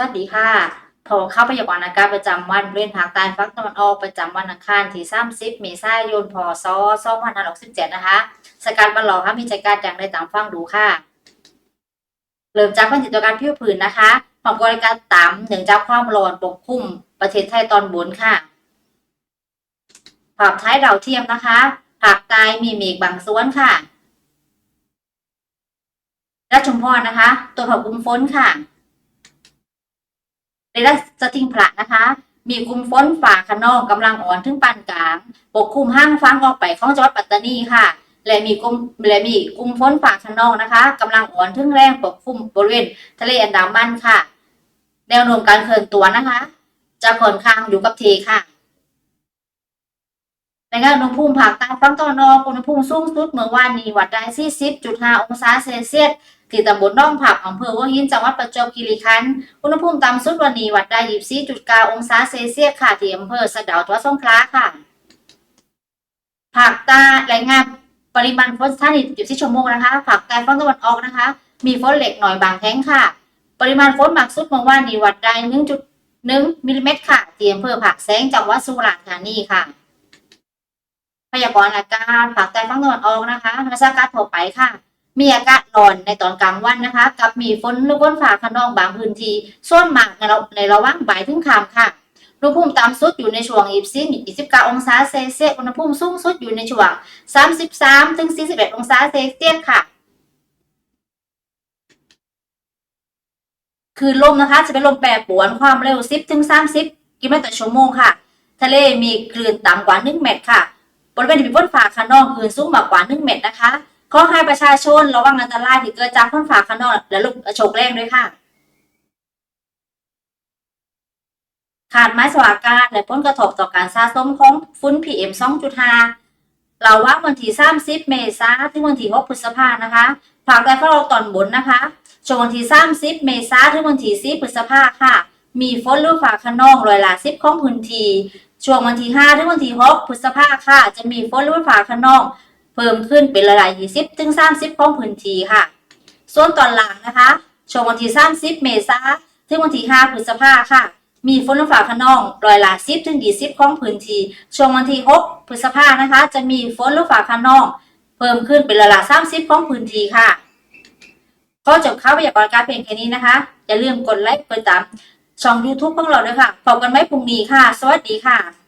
สวัสดีค่ะพอเข้าพยากรณ์อากาศประจำวันบริเวณภาคใต้ฝั่งตะวันออกประจำวันอังคารที่30เมษายนพศ2567นะคะ สกัดบันหลอกค่ะมีใจการอย่างไรตามฟังดูค่ะ เริ่มจากพันธิตการผิวผืนนะคะความกดอากาศต่ำเนื่องจากความร้อนปกคลุมประเทศไทยตอนบนค่ะภาพท้ายดาวเทียมนะคะภาคใต้มีเมฆบางส่วนค่ะและชุมพรนะคะ ตัวผักกุมฝนค่ะ ในรัสติงพระนะคะ มีกลุ่มฝนฝ่าขนองกำลังอ่อนถึงปานกลาง ปกคลุมห้างฟังออกไปของจังหวัดปัตตานีค่ะ และมีกลุ่มและมีกลุ่มฝนฝ่าขนองนะคะกำลังอ่อนถึงแรงปกคลุมบริเวณทะเลอันดามันค่ะ แนวโน้มการเคลื่อนตัวนะคะ จะค่อนข้างอยู่กับเทค่ะในงานอุณหภูมิภาคใต้ฝั่งตะวันออกอุณหภูมิสูงสุดเมื่อวานนี้วัดได้ 40.5 องศาเซลเซียส ที่ตำบลน้องผักอำเภอหัวหินจังหวัดประจวบคีรีขันธ์อุณหภูมิต่ำสุดวันนี้วัดได้24.9องศาเซลเซียสค่ะที่อำเภอสะดาวจังหวัดสงขลาค่ะภาคใต้รายงานปริมาณฝนสถานี24ชั่วโมงนะคะภาคใต้ฝั่งตะวันออกนะคะ มีฝนเล็กหน่อยบางแห่งค่ะ ปริมาณฝนมากสุดเมื่อวานนี้วัดได้1.1มิลลิเมตรค่ะที่อำเภอผักแสงจังหวัดสุราษฎร์ธานีค่ะพยากรณ์อากาศภาคใต้ฝั่งตะวันออกนะคะลักษณะอากาศทั่วไปค่ะ มีอากาศร้อนในตอนกลางวันนะคะ กับมีฝนหรือฝนฟ้าขนองบางพื้นที่ส่วนมากในระในระหว่างบ่ายถึงค่ำค่ะอุณหภูมิต่ำสุดอยู่ในช่วง 24 29 องศาเซลเซียส อุณหภูมิสูงสุดอยู่ในช่วง 33ถึง41 องศาเซลเซียสค่ะ คือลมนะคะ จะเป็นลมแปรปรวนความเร็ว 10ถึง30 กิโลเมตรต่อชั่วโมงค่ะ ทะเลมีคลื่นต่ำกว่า 1 เมตรค่ะ บริเวณที่มีฝนฟ้าขนองคลื่นสูงมากกว่า 1 เมตรนะคะ ข้อให้ประชาชนระวังอันตรายที่เกิดจากฝนฟ้าขนองและลูกโชกแรงด้วยค่ะ ขาดไม้สวากาศและผลกระทบต่อการสะสมของฝุ่น PM 2.5เราว่าวันที่30 เมษายนถึงวันที่6พฤษภานะคะภาคใต้ฝั่งตะวันออกตอนบนนะคะช่วงวันที่30 เมษายนถึงวันที่4พฤษภาค่ะ มีฝนหรือฟ้าขนองร้อยละ10ของพื้นที่ช่วงวันที่5ถึงวันที่6พฤษภาค่ะ จะมีฝนหรือฟ้าขนอง เพิ่มขึ้นเป็นร้อยละ20ถึง30ของพื้นที่ค่ะ ส่วนตอนหลังนะคะช่วงวันที่30เมษายนถึงวันที่5พฤษภาค่ะ มีฝนฟ้าขนองร้อยละ10ถึง20ของพื้นที่ช่วงวันที่6พฤษภานะคะ จะมีฝนฟ้าขนอง เพิ่มขึ้นเป็นร้อยละ30ของพื้นที่ค่ะก็จบข่าวพยากรณ์อากาศเพียงแค่นี้นะคะ อย่าลืมกดไลค์กดติดตามช่อง YouTube ของเราด้วยค่ะพบกันไหมพรุ่งนี้ค่ะ สวัสดีค่ะ